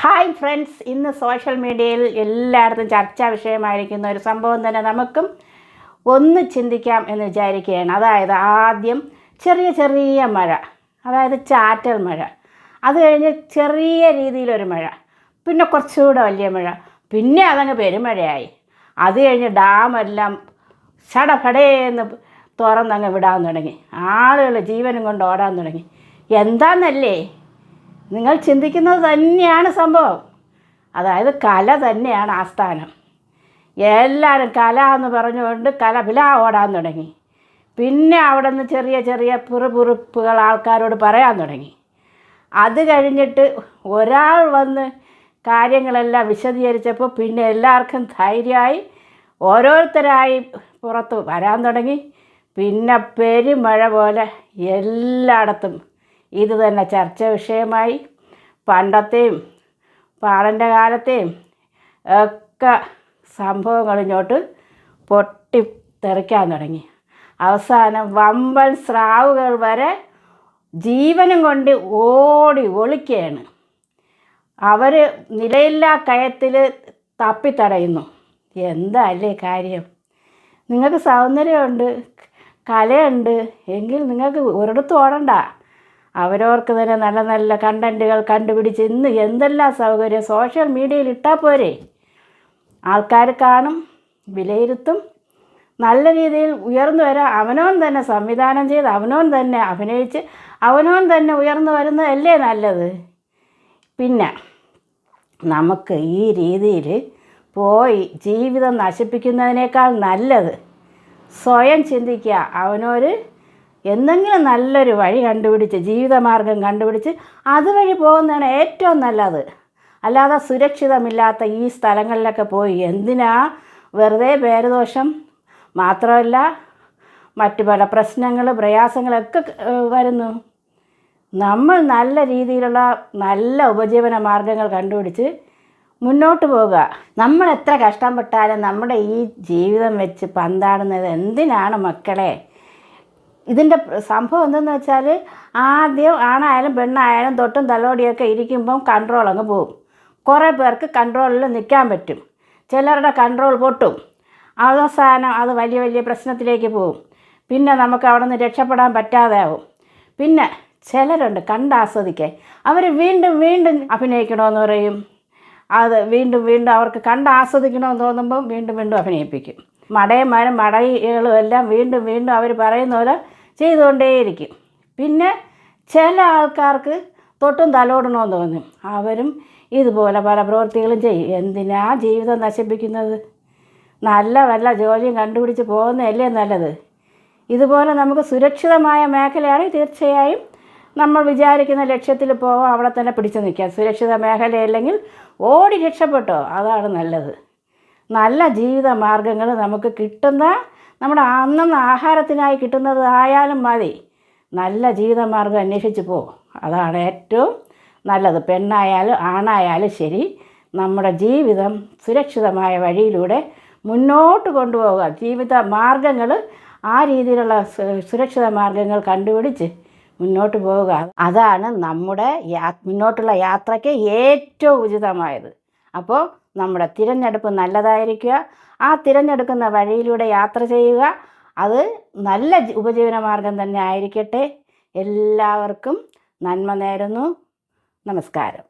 Hi friends ഇന്ന് social മീഡിയയിൽ എല്ലായിടത്തും ചർച്ചാ വിഷയമായിരിക്കുന്ന ഒരു സംഭവം തന്നെ നമുക്കും ഒന്ന് ചിന്തിക്കാം എന്ന് വിചാരിക്കുകയാണ്. അതായത് ആദ്യം ചെറിയ ചെറിയ മഴ അതായത് ചാറ്റൽ മഴ. അത് കഴിഞ്ഞ് ചെറിയ രീതിയിലൊരു മഴ പിന്നെ കുറച്ചുകൂടെ വലിയ മഴ പിന്നെ അതങ്ങ് പെരുമഴയായി. അത് കഴിഞ്ഞ് ഡാമെല്ലാം ചടപടേന്ന് തുറന്നങ്ങ് വിടാൻ തുടങ്ങി. ആളുകൾ ജീവനും കൊണ്ട് ഓടാൻ തുടങ്ങി. എന്താന്നല്ലേ? നിങ്ങൾ ചിന്തിക്കുന്നത് തന്നെയാണ് സംഭവം. അതായത് കല തന്നെയാണ് ആസ്ഥാനം. എല്ലാവരും കല എന്ന് പറഞ്ഞുകൊണ്ട് കല പില ഓടാൻ തുടങ്ങി. പിന്നെ അവിടെ നിന്ന് ചെറിയ ചെറിയ പിറുപിറുപ്പുകൾ ആൾക്കാരോട് പറയാൻ തുടങ്ങി. അത് കഴിഞ്ഞിട്ട് ഒരാൾ വന്ന് കാര്യങ്ങളെല്ലാം വിശദീകരിച്ചപ്പോൾ പിന്നെ എല്ലാവർക്കും ധൈര്യമായി ഓരോരുത്തരായി പുറത്ത് വരാൻ തുടങ്ങി. പിന്നെ പെരുമഴ പോലെ എല്ലായിടത്തും ഇത് തന്നെ ചർച്ച വിഷയമായി. പണ്ടത്തെയും പാടന്റെ കാലത്തെയും ഒക്കെ സംഭവങ്ങൾ ഇങ്ങോട്ട് പൊട്ടിത്തെറിക്കാൻ തുടങ്ങി. അവസാനം വമ്പൻ സ്രാവുകൾ വരെ ജീവനും കൊണ്ട് ഓടി ഒളിക്കുകയാണ്. അവർ നിലയില്ലാ കയത്തിൽ തപ്പിത്തടയുന്നു. എന്താ അല്ലേ കാര്യം? നിങ്ങൾക്ക് സൗന്ദര്യമുണ്ട് കലയുണ്ട് എങ്കിൽ നിങ്ങൾക്ക് ഒരിടത്തും ഓടണ്ട. അവരവർക്ക് തന്നെ നല്ല നല്ല കണ്ടന്റുകൾ കണ്ടുപിടിച്ച് ഇന്ന് എന്തെല്ലാം സൗകര്യം സോഷ്യൽ മീഡിയയിൽ ഇട്ടാൽ പോരെ? ആൾക്കാർ കാണും വിലയിരുത്തും നല്ല രീതിയിൽ ഉയർന്നു വരാൻ അവനോൻ തന്നെ സംവിധാനം ചെയ്ത് അവനോൻ തന്നെ അഭിനയിച്ച് അവനോൻ തന്നെ ഉയർന്നു വരുന്നതല്ലേ നല്ലത്? പിന്നെ നമുക്ക് ഈ രീതിയിൽ പോയി ജീവിതം നശിപ്പിക്കുന്നതിനേക്കാൾ നല്ലത് സ്വയം ചിന്തിക്കുക. അവനൊരു എന്തെങ്കിലും നല്ലൊരു വഴി കണ്ടുപിടിച്ച് ജീവിതമാർഗം കണ്ടുപിടിച്ച് അതുവഴി പോകുന്നതാണ് ഏറ്റവും നല്ലത്. അല്ലാതെ സുരക്ഷിതമില്ലാത്ത ഈ സ്ഥലങ്ങളിലൊക്കെ പോയി എന്തിനാ വെറുതെ പേരുദോഷം? മാത്രമല്ല മറ്റു പല പ്രശ്നങ്ങൾ പ്രയാസങ്ങളൊക്കെ വരുന്നു. നമ്മൾ നല്ല രീതിയിലുള്ള നല്ല ഉപജീവന മാർഗങ്ങൾ കണ്ടുപിടിച്ച് മുന്നോട്ട് പോകുക നമ്മൾ എത്ര കഷ്ടപ്പെട്ടാലും നമ്മുടെ ഈ ജീവിതം വെച്ച് പന്താടുന്നത് എന്തിനാണ് മക്കളെ? ഇതിന്റെ സംഭവം എന്തെന്ന് വെച്ചാൽ ആദ്യം ആണായാലും പെണ്ണായാലും തൊട്ടും തലോടിയൊക്കെ ഇരിക്കുമ്പം കൺട്രോൾ അങ്ങ് പോകും. കുറേ പേർക്ക് കൺട്രോളിൽ നിൽക്കാൻ പറ്റും. ചിലരുടെ കൺട്രോൾ പൊട്ടും. അവസാനം അത് വലിയ വലിയ പ്രശ്നത്തിലേക്ക് പോകും. പിന്നെ നമുക്ക് അവിടെ നിന്ന് രക്ഷപ്പെടാൻ പറ്റാതെ ആവും പിന്നെ ചിലരുണ്ട് കണ്ടാസ്വദിക്കാൻ അവർ വീണ്ടും വീണ്ടും അഭിനയിക്കണമെന്ന് പറയും. അത് വീണ്ടും വീണ്ടും അവർക്ക് കണ്ട് ആസ്വദിക്കണമെന്ന് തോന്നുമ്പം വീണ്ടും വീണ്ടും അഭിനയിപ്പിക്കും. മടയന്മാരും മടയികളും എല്ലാം വീണ്ടും വീണ്ടും അവർ പറയുന്ന പോലെ ചെയ്തുകൊണ്ടേയിരിക്കും. പിന്നെ ചില ആൾക്കാർക്ക് തൊട്ടും തലോടണമെന്ന് തോന്നും. അവരും ഇതുപോലെ പല പ്രവൃത്തികളും ചെയ്യും. എന്തിനാ ജീവിതം നശിപ്പിക്കുന്നത്? നല്ല വല്ല ജോലിയും കണ്ടുപിടിച്ച് പോകുന്നതല്ലേ നല്ലത്? ഇതുപോലെ നമുക്ക് സുരക്ഷിതമായ മേഖലയാണെങ്കിൽ തീർച്ചയായും നമ്മൾ വിചാരിക്കുന്ന ലക്ഷ്യത്തിൽ പോകാം അവിടെ തന്നെ പിടിച്ചു നിൽക്കാം സുരക്ഷിത മേഖലയല്ലെങ്കിൽ ഓടി രക്ഷപ്പെട്ടോ? അതാണ് നല്ലത്. നല്ല ജീവിത മാർഗങ്ങൾ നമുക്ക് കിട്ടുന്ന നമ്മുടെ അന്നന്ന് ആഹാരത്തിനായി കിട്ടുന്നത് ആയാലും മതി. നല്ല ജീവിതമാർഗം അന്വേഷിച്ച് പോ. അതാണ് ഏറ്റവും നല്ലത്. പെണ്ണായാലും ആണായാലും ശരി നമ്മുടെ ജീവിതം സുരക്ഷിതമായ വഴിയിലൂടെ മുന്നോട്ട് കൊണ്ടുപോവുക. ജീവിത മാർഗങ്ങൾ ആ രീതിയിലുള്ള സുരക്ഷിത മാർഗങ്ങൾ കണ്ടുപിടിച്ച് മുന്നോട്ട് പോവുക. അതാണ് നമ്മുടെ യാ മുന്നോട്ടുള്ള യാത്രയ്ക്ക് ഏറ്റവും ഉചിതമായത്. അപ്പോൾ നമ്മുടെ തിരഞ്ഞെടുപ്പ് നല്ലതായിരിക്കുക. ആ തിരഞ്ഞെടുക്കുന്ന വഴിയിലൂടെ യാത്ര ചെയ്യുക. അത് നല്ല ഉപജീവനമാർഗം ഉപജീവന മാർഗം തന്നെ ആയിരിക്കട്ടെ. എല്ലാവർക്കും നന്മ നേരുന്നു. നമസ്കാരം.